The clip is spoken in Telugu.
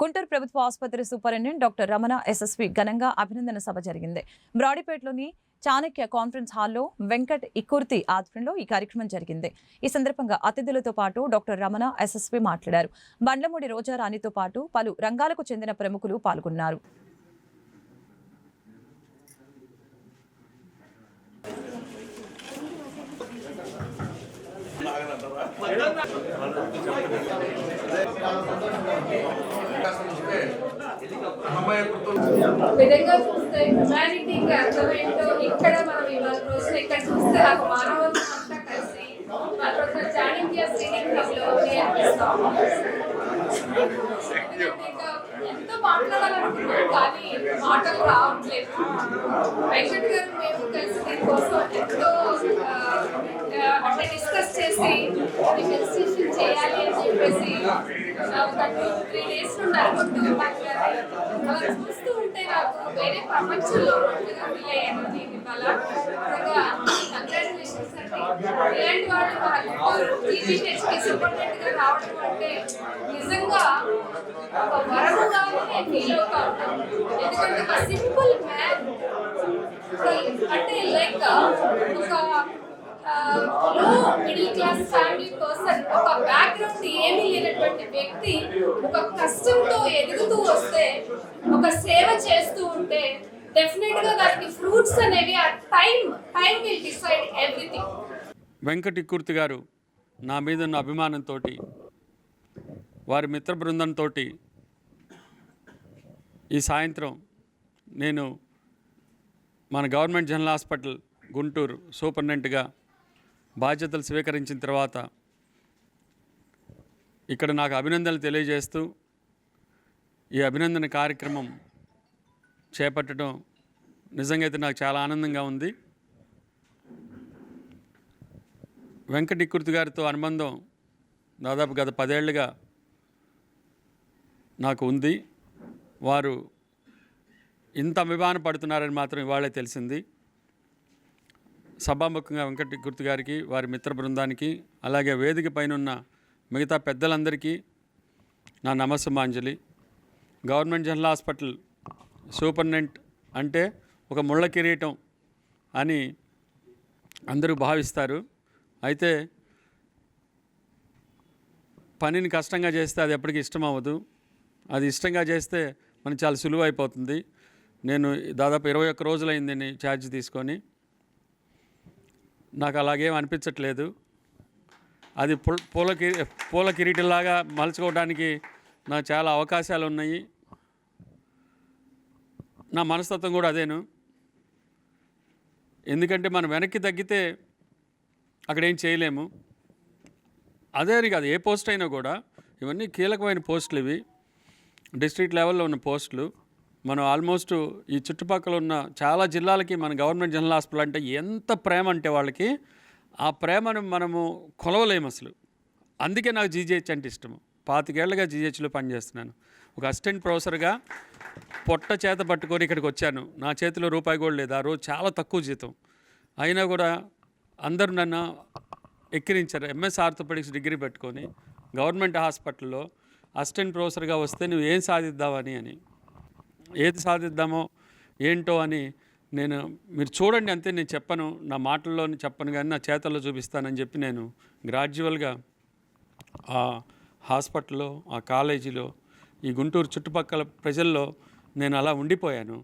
గుంటూరు ప్రభుత్వ ఆసుపత్రి సూపరింటెండెంట్ డాక్టర్ రమణ ఎస్ఎస్వి ఘనంగా అభినందన సభ జరిగింది. బ్రాడీపేటలోని చాణక్య కాన్ఫరెన్స్ హాల్లో వెంకట్ ఇకుర్తి ఆధ్వర్యంలో ఈ కార్యక్రమం జరిగింది. ఈ సందర్భంగా అతిథులతో పాటు డాక్టర్ రమణ ఎస్ఎస్వి మాట్లాడారు. బండ్లమూడి రోజా రాణితో పాటు పలు రంగాలకు చెందిన ప్రముఖులు పాల్గొన్నారు. విధంగా చూస్తే హ్యుమానిటీకి అర్థమేంటో ఇక్కడ మనం ఇవాళ రోజున ఇక్కడ చూస్తే నాకు మానవత్వం అంతా కలిసి మరొక చాణక్య స్క్రీనింగ్ క్లబ్లో నేర్పిస్తాం ఎంతో మాట్లాడాలనుకున్నాం కానీ మాటలు రావట్లేదు. వెంకట్ గారు మేము కలిసి దీనికోసం ఎంతో ఆ, డిస్కస్ చేసి రిజిస్ట్రేషన్ చేయాలి అని చెప్పేసి ఒక టూ త్రీ డేస్ నుండి అనుకుంటూ కానీ అలా చూస్తూ ఉంటే నాకు వేరే ప్రపంచంలో ఉన్నట్టుగా ఫీల్ అయ్యాను నేను ఇవాళ కంగ్రాచులేషన్స్ అండి. ఇలాంటి వాళ్ళు మన గుంటూరు టీజీహెచ్కి సూపరింటెండెంట్గా రావడం అంటే నిజంగా ఒక వరముగా నేను ఫీల్ అవుతా ఉంటాను ఎందుకంటే ఒక సింపుల్ మ్యాన్ అంటే లైక్ ఒక మిడిల్ క్లాస్ ఫ్యామిలీ పర్సన్ ఒక బ్యాక్గ్రౌండ్ ఏమీ లేనటువంటి వ్యక్తి ఒక కష్టంతో ఎదుగుతూ వస్తే ఒక సేవ చేస్తూ ఉంటే డెఫినెట్గా దానికి ఫ్రూట్స్ అనేవి ఆ time time will decide everything Venkati Kurthi గారు నా మీద ఉన్న అభిమానంతో వారి మిత్ర బృందంతో ఈ సాయంత్రం నేను మన గవర్నమెంట్ జనరల్ హాస్పిటల్ గుంటూరు సూపరింటెండెంట్గా బాధ్యతలు స్వీకరించిన తర్వాత ఇక్కడ నాకు అభినందనలు తెలియజేస్తూ ఈ అభినందన కార్యక్రమం చేపట్టడం నిజంగా అయితే నాకు చాలా ఆనందంగా ఉంది. వెంకటి గారితో అనుబంధం దాదాపు గత పదేళ్ళుగా నాకు ఉంది. వారు ఇంత అభిమాన పడుతున్నారని మాత్రం ఇవాళే తెలిసింది. సభాముఖంగా వెంకట గుర్తు గారికి వారి మిత్ర బృందానికి అలాగే వేదిక పైన ఉన్న మిగతా పెద్దలందరికీ నా నమస్సుమాంజలి. గవర్నమెంట్ జనరల్ హాస్పిటల్ సూపరింటెండెంట్ అంటే ఒక ముళ్ళ కిరీటం అని అందరూ భావిస్తారు. అయితే పనిని కష్టంగా చేస్తే అది ఎప్పటికీ ఇష్టం అవ్వదు అది ఇష్టంగా చేస్తే మనకి చాలా సులువు అయిపోతుంది నేను దాదాపు ఇరవై ఒక్క రోజులైంది ఛార్జ్ తీసుకొని. నాకు అలాగేం అనిపించట్లేదు. అది పూల పూల కిరీటంలాగా మలుచుకోవడానికి నాకు చాలా అవకాశాలు ఉన్నాయి నా మనస్తత్వం కూడా అదేను. ఎందుకంటే మనం వెనక్కి తగ్గితే అక్కడ ఏం చేయలేము. అదే కాదు ఏ పోస్ట్ అయినా కూడా ఇవన్నీ కీలకమైన పోస్టులు ఇవి. డిస్ట్రిక్ట్ లెవెల్లో ఉన్న పోస్టులు. మనం ఆల్మోస్ట్ ఈ చుట్టుపక్కల ఉన్న చాలా జిల్లాలకి మన గవర్నమెంట్ జనరల్ హాస్పిటల్ అంటే ఎంత ప్రేమ అంటే వాళ్ళకి ఆ ప్రేమను మనము కొలవలేము అసలు. అందుకే నాకు జీజీహెచ్ అంటే ఇష్టము. పాతికేళ్ళుగా జీజీహెచ్లో పనిచేస్తున్నాను. ఒక అసిస్టెంట్ ప్రొఫెసర్గా పొట్ట చేత పట్టుకొని ఇక్కడికి వచ్చాను. నా చేతిలో రూపాయి కూడా లేదు. ఆ రోజు చాలా తక్కువ జీతం. అయినా కూడా అందరూ నన్ను ఎక్కిరించారు. ఎంఎస్ ఆర్థోపెడిక్స్ డిగ్రీ పెట్టుకొని గవర్నమెంట్ హాస్పిటల్లో అసిస్టెంట్ ప్రొఫెసర్గా వస్తే నువ్వు ఏం సాధిద్దావని అని. ఏది సాధిద్దామో ఏంటో అని నేను మీరు చూడండి అంతే నేను చెప్పను నా మాటల్లోని చెప్పను కానీ నా చేతల్లో చూపిస్తానని చెప్పి నేను గ్రాడ్యువల్గా ఆ హాస్పిటల్లో ఆ కాలేజీలో ఈ గుంటూరు చుట్టుపక్కల ప్రజల్లో నేను అలా ఉండిపోయాను.